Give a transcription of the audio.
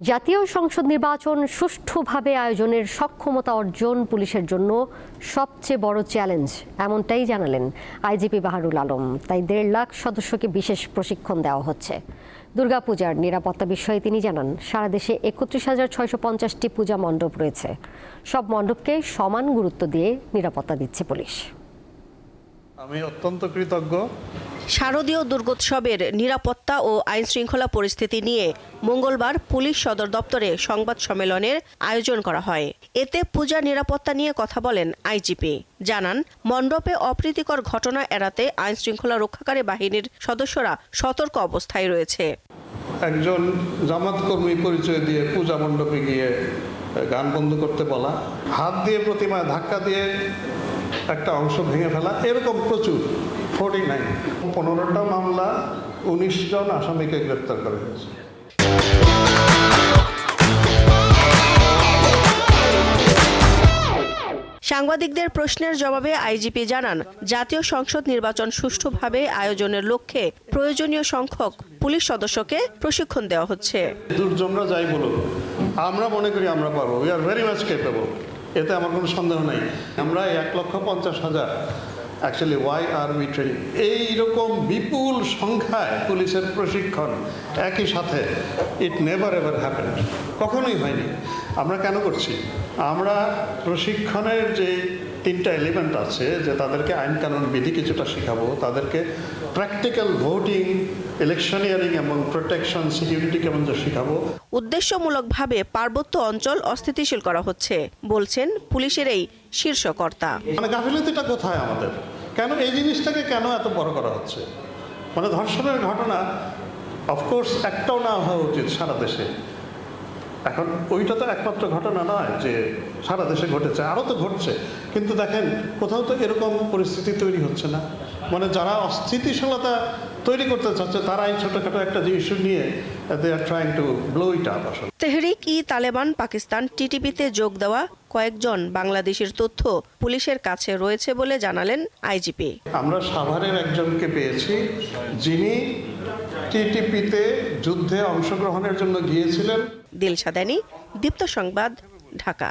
জাতীয় সংসদ নির্বাচন সুষ্ঠুভাবে আয়োজনের সক্ষমতা অর্জন পুলিশের জন্য সবচেয়ে বড় চ্যালেঞ্জ, এমনটাই জানালেন আইজিপি বাহারুল আলম। তাই দেড় লাখ সদস্যকে বিশেষ প্রশিক্ষণ দেওয়া হচ্ছে। দুর্গাপূজার নিরাপত্তা বিষয়ে তিনি জানান, সারা দেশে একত্রিশ হাজার ছয়শো পঞ্চাশটি পূজা মণ্ডপ রয়েছে। সব মণ্ডপকে সমান গুরুত্ব দিয়ে নিরাপত্তা দিচ্ছে পুলিশ। আমি অত্যন্ত কৃতজ্ঞ। শারদীয় দুর্গোৎসবের নিরাপত্তা ও আইন শৃঙ্খলা পরিস্থিতি নিয়ে মঙ্গলবার পুলিশ সদর দপ্তরে সংবাদ সম্মেলনের আয়োজন করা হয়। এতে পূজা নিরাপত্তা নিয়ে কথা বলেন আইজিপি। জানান, মণ্ডপে অপ্রীতিকর ঘটনা এড়াতে আইন শৃঙ্খলা রক্ষাকারী বাহিনীর সদস্যরা সতর্ক অবস্থায় রয়েছে। একজন জামাত কর্মী পরিচয় দিয়ে পূজা মণ্ডপে গিয়ে গান বন্ধ করতে বলা, হাত দিয়ে প্রতিমায় ধাক্কা দিয়ে একটা অংশ ভেঙে ফেলা, এরকম প্রচুর। Forty nine. পনেরোটা মামলা উনিশ জন আসামিকে গ্রেপ্তার করা হয়েছে। সাংবাদিকদের প্রশ্নের জবাবে আইজিপি জানান জাতীয় সংসদ নির্বাচন সুষ্ঠুভাবে আয়োজনের লক্ষ্যে প্রয়োজনীয় সংখ্যক পুলিশ সদস্যকে প্রশিক্ষণ দেওয়া হচ্ছে। দুর্জনরা যাই বলুক আমরা মনে করি আমরা পারব। We are very much capable এতে আমার কোনো সন্দেহ নাই। আমরা এক লক্ষ পঞ্চাশ হাজার actually why are we training এইরকম বিপুল সংখ্যায় পুলিশের প্রশিক্ষণ একই সাথে ইট নেভার এভার হ্যাপেন কখনোই হয়নি। আমরা কেন করছি? আমরা প্রশিক্ষণের যে তিনটা এলিমেন্ট আছে, যে তাদেরকে আইন কানুন বিধি কিছুটা শেখাবো, তাদেরকে প্র্যাকটিক্যাল ভোটিং ইলেকশনিয়ারিং এবং প্রোটেকশন সিকিউরিটি কেমন যে শেখাবো? উদ্দেশ্যমূলকভাবে পার্বত্য অঞ্চল অস্থিতিশীল করা হচ্ছে বলছেন পুলিশের এই শীর্ষকর্তা। মানে গাফিলতিটা কোথায় আমাদের? কেন এই জিনিসটাকে কেন এত বড় করা হচ্ছে? মানে ধর্ষণের ঘটনা অফকোর্স একটাও না হওয়া উচিত সারা দেশে। এখন ওইটা তো একমাত্র ঘটনা নয় যে সারা দেশে ঘটেছে, আরও তো ঘটছে। কিন্তু দেখেন, কোথাও তো এরকম পরিস্থিতি তৈরি হচ্ছে না। মানে যারা অস্থিতিশীলতা তৈরি করতে চাচ্ছে, তারাই ছোটোখাটো একটা ইস্যু নিয়ে টু ব্লো তেহরিক ই তালেবান পাকিস্তান টিটিপিতে যোগ দেওয়া কয়েকজন বাংলাদেশের তথ্য পুলিশের কাছে রয়েছে বলে জানালেন আইজিপি। আমরা সাভারের একজনকে পেয়েছি যিনি টিটিপিতে যুদ্ধে অংশগ্রহণের জন্য গিয়েছিলেন। দিলশাদানি দীপ্ত সংবাদ ঢাকা।